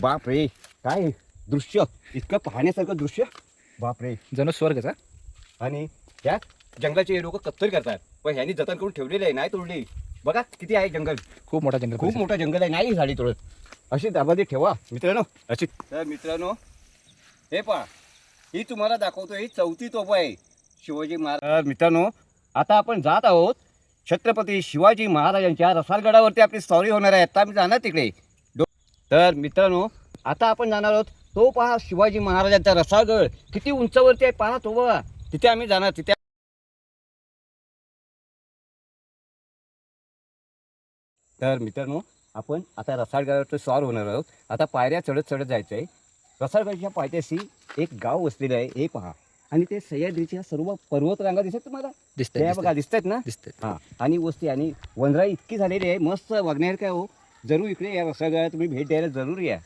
बाप रे काय दृश्य? इतकं पाहण्यासारखं दृश्य? बाप रे. जणू स्वर्गचा आणि त्यात जंगलाचे हे लोक कत्तल करतात. पण ह्यांनी जतन करून ठेवलेले आहे नाही तोडली. बघा किती आहे जंगल. खूप मोठा जंगल खूप मोठं जंगल आहे नाही झाडी तोडत. अशी दाबादी ठेवा मित्रांनो. अशी. तर मित्रांनो हे पहा. ही तुम्हाला दाखवतो ही चौथी तोफ आहे शिवाजी महाराज. मित्रांनो आता आपण जात आहोत छत्रपती शिवाजी महाराजांच्या रसालगडावरती आपली स्टॉरी होणार आहे. आता आम्ही जाणार तिकडे. तर मित्रांनो आता आपण जाणार आहोत. तो पहा शिवाजी महाराजांचा रसाळगड किती उंचावरती आहे पहा तो बघा. तिथे आम्ही जाणार तिथे तर मित्रांनो आपण आता रसाळगडावरचं स्वार होणार आहोत. आता पायऱ्या चढत चढत जायचं आहे रसाळगडच्या पायथ्याशी एक गाव वसलेलं आहे. हे पहा. आणि ते सह्याद्रीच्या सर्व पर्वत रांगा दिसत तुम्हाला? दिसतंय त्या बघा दिसतात ना? दिसतंय. हां. आणि वस्ती आणि वनराई इतकी झालेली आहे. मस्त बघण्यासारखं काय हो. जरूर इकडे या रसाळगडाला तुम्ही भेट द्यायला जरूर या.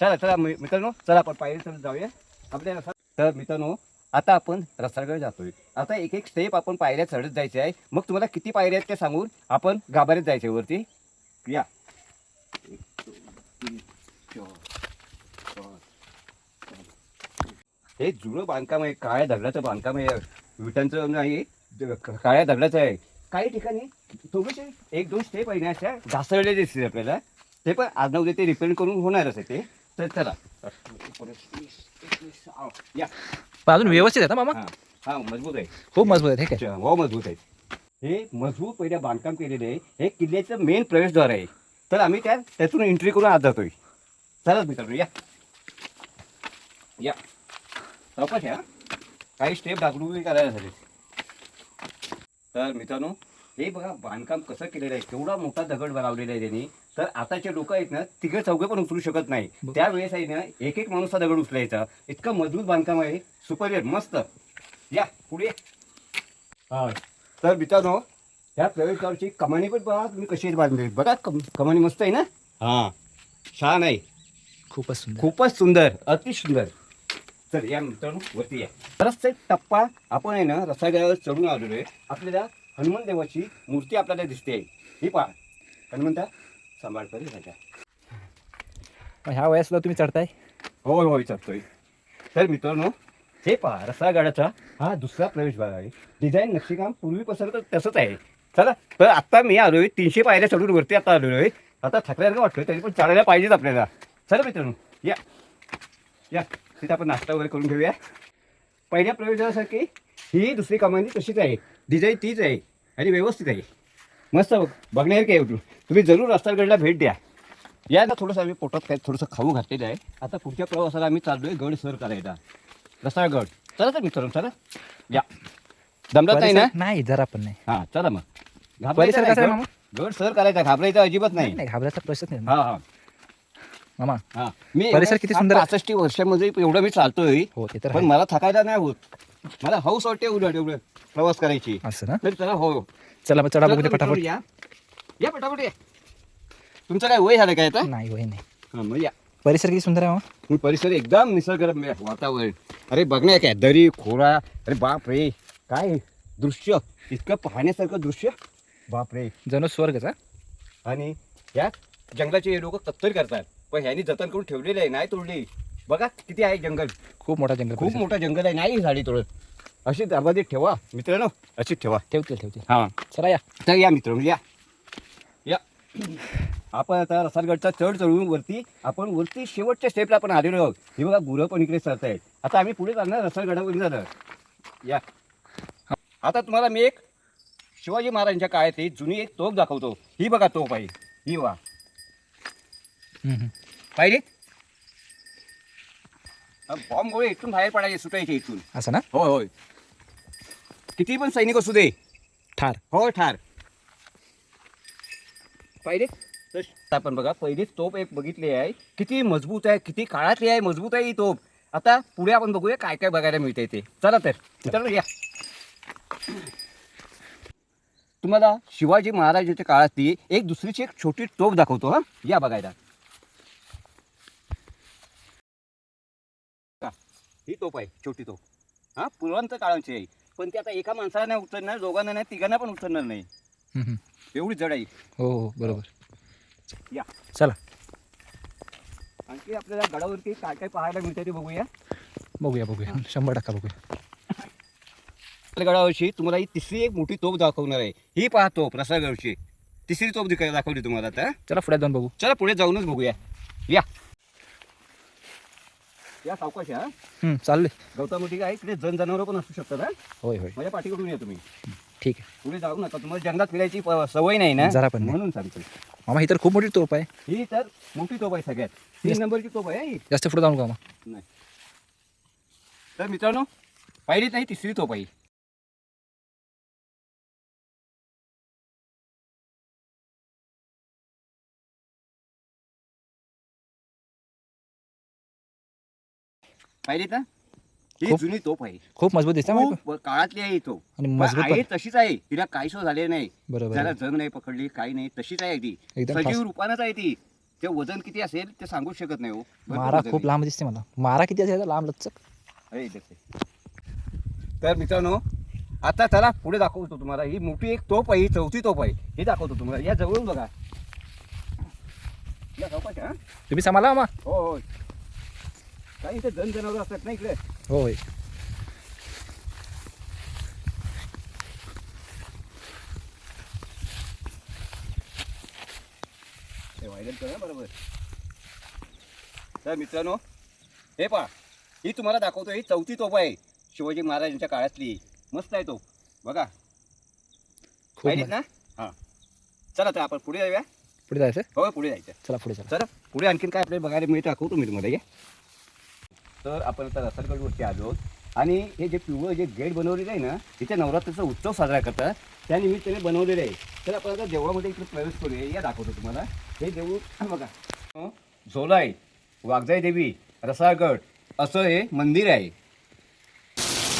चला चला मित्रांनो चला आपण पायरी चढत जाऊया. आपल्या रसा तर मित्रांनो आता आपण रसाळगड जातोय. आता एक एक स्टेप आपण पायऱ्या चढत जायचे आहे. मग तुम्हाला किती पायऱ्या आहेत ते सांगून आपण गाभाऱ्यात जायचे वरती. या. हे जुळं बांधकाम आहे काळ्या दगडाचं बांधकाम आहे. विटांचं नाही काळ्या दगडाचं आहे. काही ठिकाणी थोडेसे एक दोन स्टेप आहे ना अशा ढासळलेले दिसते आपल्याला. ते पण आज नऊ ते रिपेअर करून होणारच आहे ते. तर चला. या. पण अजून व्यवस्थित आहे मामा? हा. हा मजबूत आहे खूप मजबूत आहे हे अच्छा, मजबूत आहेत. हे मजबूत पहिल्या बांधकाम केलेले आहे. हे किल्ल्याचं मेन प्रवेशद्वार आहे. तर आम्ही त्या त्यातून एंट्री करून आत जातोय चला मित्रांनो या. या. चौकश या. काही स्टेप डागडुगी करायला झाले तर मित्रांनो हे बघा बांधकाम कसं केलेलं आहे. केवढा मोठा दगड बनवलेला आहे त्यांनी. तर आताचे लोक आहेत ना तिकडे चौघे पण उचलू शकत नाही. त्यावेळेस आहे ना एक एक माणूस हा दगड उचलायचा. इतकं मजबूत बांधकाम आहे. सुपरियर मस्त. या पुढे. हा. तर मित्रांनो ह्या प्रवेशद्वारची कमानी पण बघा तुम्ही कशी बांधली बघा कम कमानी मस्त आहे ना? हां. छान आहे. खूपच सुंदर. खूपच सुंदर अति सुंदर तर या मित्रांनो वरती या. बराचसा एक टप्पा आपण आहे ना रसागडावर चढून आलेलो आहे. आपल्याला हनुमान देवाची मूर्ती आपल्याला दिसते. ही पहा. हनुमंता सांभाळ करी राजा. ह्या वयात सुद्धा तुम्ही चढताय? होय होय चढतोय. तर मित्रांनो हे पहा रसागडाचा हा दुसरा प्रवेशद्वार आहे. डिझाईन नक्षीकाम पूर्वीपासून तर तसंच आहे. चला तर आता मी आलोय तीनशे पायऱ्या चढून वरती आता आलेलो आहे. आता थकल्यासारखं वाटतोय तरी पण चढायला पाहिजेच आपल्याला. चला मित्रांनो या. या. तिथे आपण नाश्ता वगैरे करून घेऊया. पहिल्या प्रवेशद्वारासारखी ही दुसरी कमानी तशीच आहे. डिझाईन तीच आहे आणि व्यवस्थित आहे. मस्त बघ बघण्यासारखी आहे तुम्ही जरूर रस्तागडला भेट द्या. या ना थोडंसं आम्ही पोटात काय थोडंसं खाऊ घातलेलं आहे. आता पुढच्या प्रवासाला आम्ही चाललोय गड सर करायला. रसाळगड चला तर मित्रांनो चला. या. दमलात नाही ना? नाही जरा पण नाही. हा चला मग. घाबरायचं आहे गड- सर करायचा घाबरायचं अजिबात नाही. नाही घाबरायचा प्रश्न नाही. हा हा. मामा हा. मी परिसर किती सुंदर आहे. पासष्टी वर्षामध्ये एवढं मी चालतोय हो ते तर पण आहे. मला थकायला नाही होत. मला हौस वाटते उलट एवढं प्रवास करायची. असं ना? तर चला हो. चला मग चढा बघू चला तर पटापट. या. या पटापट या. तुमचं काय वय झालं काय आता? नाही वय नाही. हा मग या. परिसर किती सुंदर आहे मामा? मी परिसर एकदम निसर्गरम्य वातावरण. अरे बघण्या काय दरी खोरा अरे बाप रे. काय दृश्य इतकं पाहण्यासारखं दृश्य. बाप रे. जणू स्वर्गचा आणि यात जंगलाचे हे लोक कत्तल करतात. पण ह्यांनी जतन करून ठेवलेले आहे नाही तोडली बघा किती आहे जंगल. खूप मोठा जंगल खूप. मोठं जंगल आहे नाही झाडी तोडत अशी दाबादी ठेवा. मित्रांनो अशी ठेवा. ठेवतील ठेवतील हां. चला या. तर या मित्रांनो या. या. आपण आता रसालगडचा चढ चढून वरती आपण वरती शेवटच्या स्टेपला आपण आलेलो आहोत. हे बघा गुरं पण इकडे सरत आहेत. आता आम्ही पुढे चालणार रसालगडावर झालं या. आता तुम्हाला मी एक शिवाजी महाराजांच्या काळातली जुनी एक तोफ दाखवतो. ही बघा तोफ आहे. ही वा. पाहिजे बॉम्ब गोळे इथून बाहेर पडायचे सुटायचे इथून. असं ना? होय होय. किती पण सैनिक असू दे. ठार. हो ठार. पहिले? तर आपण बघा पहिलीच तोप एक बघितली आहे. किती मजबूत आहे किती काळातली आहे मजबूत आहे ही तोप. आता पुढे आपण बघूया काय काय बघायला मिळते ते. चला तर या. तुम्हाला शिवाजी महाराजांच्या काळातली एक दुसरीची एक छोटी तोप दाखवतो हा. या बघायला का? ही तोप आहे छोटी तोप हा पुरवंत काळांची आहे पण ती आता एका माणसाला नाही उतरणार दोघांना नाही तिघांना पण उतरणार नाही. एवढी जड आहे हो हो बरोबर. या. चला. आणखी आपल्याला गडावरती काय काय पाहायला मिळतं ते बघूया. बघूया बघूया. शंभर टक्का बघूया. गडावरची तुम्हाला ही तिसरी एक मोठी तोफ दाखवणार आहे. ही पहा तोफ रसागडची तिसरी तोफ दाखवली तुम्हाला आता. चला पुढे जाऊन बघू. चला पुढे जाऊनच बघूया. या. या सावकाश हा. चालले गौतमोठी काय इकडे जन जनावरं पण असू शकतात हा. होय होय. माझ्या पाठीकडून या तुम्ही. ठीक आहे. पुढे जाऊ नका तुम्हाला जंगलात फिरायची प- सवय नाही ना. जरा पण नाही. म्हणून सांगतो. मामा ही तर खूप मोठी तोप आहे. ही तर मोठी तोफ आहे सगळ्यात. तीन नंबरची तोफ आहे ही. जास्त पुढे जाऊन का मामा. नाही. तर मित्रांनो पहिलीच नाही तिसरी तोफ आहे. पाहिलीत ना ही खूप- जुनी तोफ आहे. खूप मजबूत दिसते खूप काळातली आहे ही तोफ. आणि मजबूत आहे पण. तशीच आहे. तिला काहीच झाले नाही. बरोबर त्याला आहे. जंग नाही पकडली काही नाही तशीच आहे अगदी एकदम सजीव fast. रूपानच आहे ती. ते वजन किती असेल ते सांगू शकत नाही हो. भरपूर मारा वजन खूप आहे. लांब दिसते मला. मारा किती असेल लांब लचक. अरे इथे ते. तर मित्रांनो आता चला पुढे दाखवतो तुम्हाला. ही मोठी एक तोप आहे ही चौथी तोप आहे. हे दाखवतो तुम्हाला. या जवळून बघा. या? तुम्ही सांभाळा मामा. हो हो. काही इथे जन जनावर असतात ना इकडे? होय. व्हायरल करा बरोबर. तर मित्रांनो हे पहा ही तुम्हाला दाखवतो ही चौथी तोप आहे शिवाजी महाराजांच्या काळातली. मस्त आहे तो. बघा. मज- ना? हां. चला तर आपण पुढे जाऊया. पुढे जायचं? हो पुढे जायचं. चला पुढे चला. चला पुढे आणखीन काय आपल्याला बघायला मिळतं दाखवतो मी तुम्हाला या तर आपण आता रसालगडवरती आलो. आणि हे जे पिवळं जे गेट बनवलेलं आहे ना इथे नवरात्रीचा उत्सव साजरा करतात. त्या निमित्ताने बनवलेलं आहे. तर आपण आता देवळामध्ये इकडे प्रवेश करूया. या दाखवतो तुम्हाला. हे देऊळ बघा. झोलाई वाघजाई देवी रसाळगड असं हे मंदिर आहे.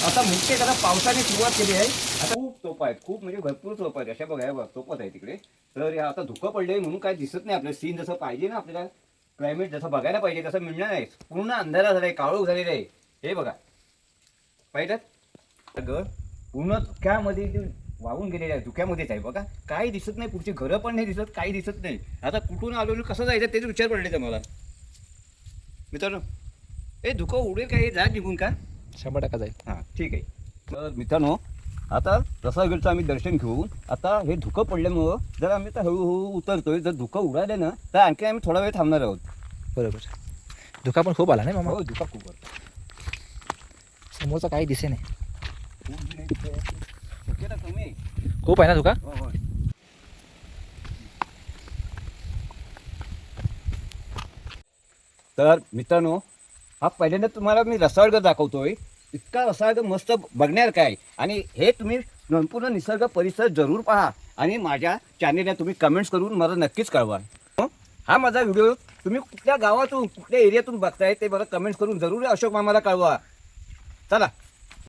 आता मुख्य त्याला पावसाने सुरुवात केली आहे. आता खूप तोप आहेत. खूप म्हणजे भरपूर तोप आहेत. अशा बघा बघा तोपत आहे तिकडे. तर या आता धुकं पडले म्हणून काय दिसत नाही आपलं सीन जसं पाहिजे ना आपल्याला. क्लायमेट जसं बघायला पाहिजे तसं मिळणार नाही. पूर्ण अंधारा झालाय काळोख झालेलं आहे. हे बघा. पाहिलं? घर पूर्ण धुक्यामध्ये वाहून गेलेलं आहे धुक्यामध्येच आहे बघा. काही दिसत नाही पुढची घरं पण नाही दिसत काही दिसत नाही. आता कुठून आलो कसं जायचं तेच विचार पडले मला. मित्रांनो ए धुकं उडेल का हे जा निघून का? शंभर टक्का जाईल. हां ठीक आहे. तर मित्रांनो आता रसागडचं आम्ही दर्शन घेऊन आता हे धुकं पडल्यामुळं जर आम्ही आता हळूहळू उतरतोय. जर धुकं उडालं ना तर आणखी आम्ही थोडा वेळ थांबणार आहोत. बरोबर. धुका पण खूप आला नाही मामा? हो धुका खूप आहे. समोरचा काही दिसे नाही. कमी. खूप आहे ना धुका? हो हो. तर मित्रांनो हा पहिल्यांदा तुम्हाला मी रसाळगड दाखवतोय. इतका रसाळगड मस्त बघण्यासारखा आहे आणि हे तुम्ही संपूर्ण निसर्ग परिसर जरूर पहा. आणि माझ्या चॅनेलला तुम्ही कमेंट्स करून मला नक्कीच कळवा. हा? माझा व्हिडिओ तुम्ही कुठल्या गावातून कुठल्या एरियातून बघताय ते मला कमेंट्स करून जरूर अशोक मामाला कळवा. चला.